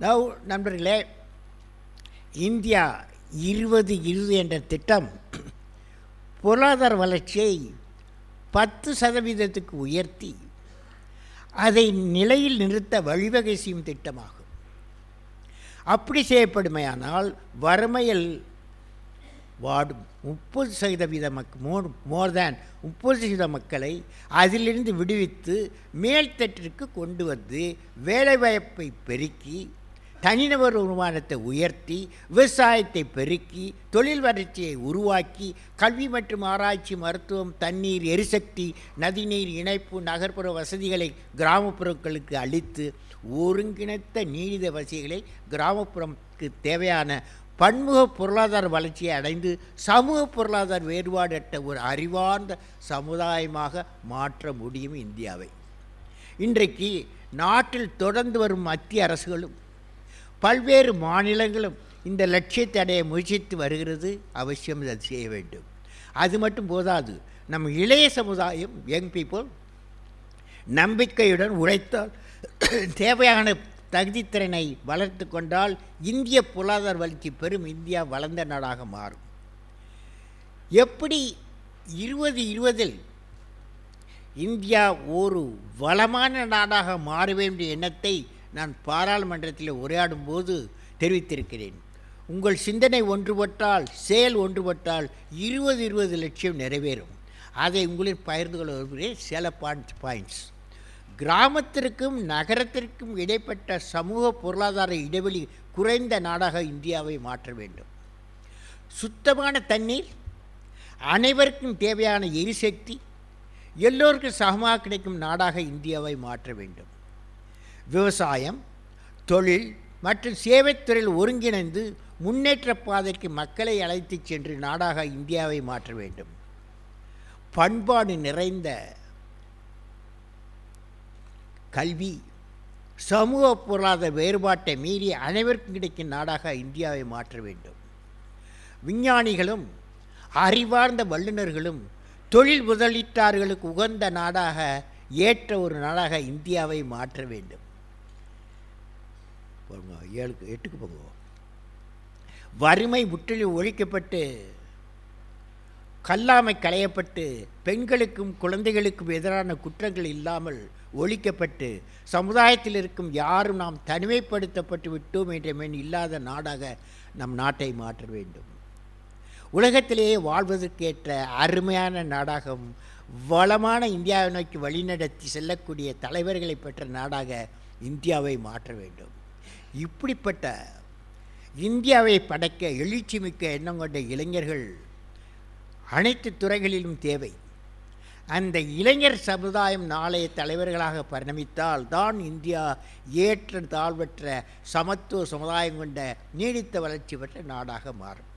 Now நண்பர்களே India இருபது இருபது என்ற திட்டம் பொருளாதார வளர்ச்சியை பத்து சதவீதத்துக்கு உயர்த்தி அதை நிலையில் நிறுத்த வழிவகை செய்யும் திட்டமாகும். அப்படி செய்யப்படுமையானால் வறுமையில் வாடும் முப்பது சதவீத மக் மோர் மோர் தேன் முப்பது சதவீத மக்களை அதிலிருந்து விடுவித்து மேல்தட்டிற்கு கொண்டு வந்து வேலைவாய்ப்பை பெருக்கி தனிநபர் வருமானத்தை உயர்த்தி விவசாயத்தை பெருக்கி தொழில் வளர்ச்சியை உருவாக்கி கல்வி மற்றும் ஆராய்ச்சி மருத்துவம் தண்ணீர் எரிசக்தி நதிநீர் இணைப்பு நகர்ப்புற வசதிகளை கிராமப்புறங்களுக்கு அளித்து ஒருங்கிணைத்த நீடித வசதிகளை கிராமப்புறத்துக்கு தேவையான பன்முக பொருளாதார வளர்ச்சியை அடைந்து சமூக பொருளாதார வேறுபாடற்ற ஒரு அறிவார்ந்த சமுதாயமாக மாற்ற முடியும் இந்தியாவை. இன்றைக்கு நாட்டில் தொடர்ந்து வரும் மத்திய அரசுகளும் பல்வேறு மாநிலங்களும் இந்த லட்சியத்தை அடைய முயற்சித்து வருகிறது அவசியம் அதை செய்ய வேண்டும். அது மட்டும் போதாது நம் இளைய சமுதாயம் யங் பீப்புள் நம்பிக்கையுடன் உழைத்தால் தேவையான தகுதித்திறனை வளர்த்து கொண்டால் இந்திய பொருளாதார வளர்ச்சி பெரும் இந்தியா வளர்ந்த நாடாக மாறும். எப்படி இருபது இருபதில் இந்தியா ஒரு வளமான நாடாக மாற வேண்டிய எண்ணத்தை நான் பாராளுமன்றத்தில் உரையாடும் போது தெரிவித்திருக்கிறேன். உங்கள் சிந்தனை ஒன்றுபட்டால் செயல் ஒன்றுபட்டால் இருபது இருபது லட்சம் நிறைவேறும். அதை உங்களில் பகிர்ந்து கொள்ள விரும்புகிறேன் சில பாயிண்ட் பாயிண்ட்ஸ் கிராமத்திற்கும் நகரத்திற்கும் இடைப்பட்ட சமூக பொருளாதார இடைவெளி குறைந்த நாடாக இந்தியாவை மாற்ற வேண்டும். சுத்தமான தண்ணீர் அனைவருக்கும் தேவையான எரிசக்தி எல்லோருக்கும் சமமாக கிடைக்கும் நாடாக இந்தியாவை மாற்ற வேண்டும். விவசாயம் தொழில் மற்றும் சேவைத்துறையில் ஒருங்கிணைந்து முன்னேற்ற பாதைக்கு மக்களை அழைத்துச் சென்று நாடாக இந்தியாவை மாற்ற வேண்டும். பண்பாடு நிறைந்த கல்வி சமூக பொருளாதார வேறுபாட்டை மீறி அனைவருக்கும் கிடைக்கும் நாடாக இந்தியாவை மாற்ற வேண்டும். விஞ்ஞானிகளும் அறிவார்ந்த வல்லுநர்களும் தொழில் முதலீட்டாளர்களுக்கு உகந்த நாடாக ஏற்ற ஒரு நாடாக இந்தியாவை மாற்ற வேண்டும். போங்க ஏழுக்கு எட்டுக்கு போங்க. வறுமை முற்றிலும் ஒழிக்கப்பட்டு கல்லாமை களையப்பட்டு பெண்களுக்கும் குழந்தைகளுக்கும் எதிரான குற்றங்கள் இல்லாமல் ஒழிக்கப்பட்டு சமுதாயத்தில் இருக்கும் யாரும் நாம் தனிமைப்படுத்தப்பட்டு விட்டோம் என்ற மென் இல்லாத நாடாக நம் நாட்டை மாற்ற வேண்டும். உலகத்திலேயே வாழ்வதற்கேற்ற அருமையான நாடாகவும் வளமான இந்தியாவை நோக்கி வழிநடத்தி செல்லக்கூடிய தலைவர்களை பெற்ற நாடாக இந்தியாவை மாற்ற வேண்டும். இப்படிப்பட்ட இந்தியாவை படைக்க எழுச்சி மிக்க எண்ணம் கொண்ட இளைஞர்கள் அனைத்து துறைகளிலும் தேவை. அந்த இளைஞர் சமுதாயம் நாளைய தலைவர்களாக பரிணமித்தால் தான் இந்தியா ஏற்ற தாழ்வற்ற சமத்துவ சமுதாயம் கொண்ட நீடித்த வளர்ச்சி பெற்ற நாடாக மாறும்.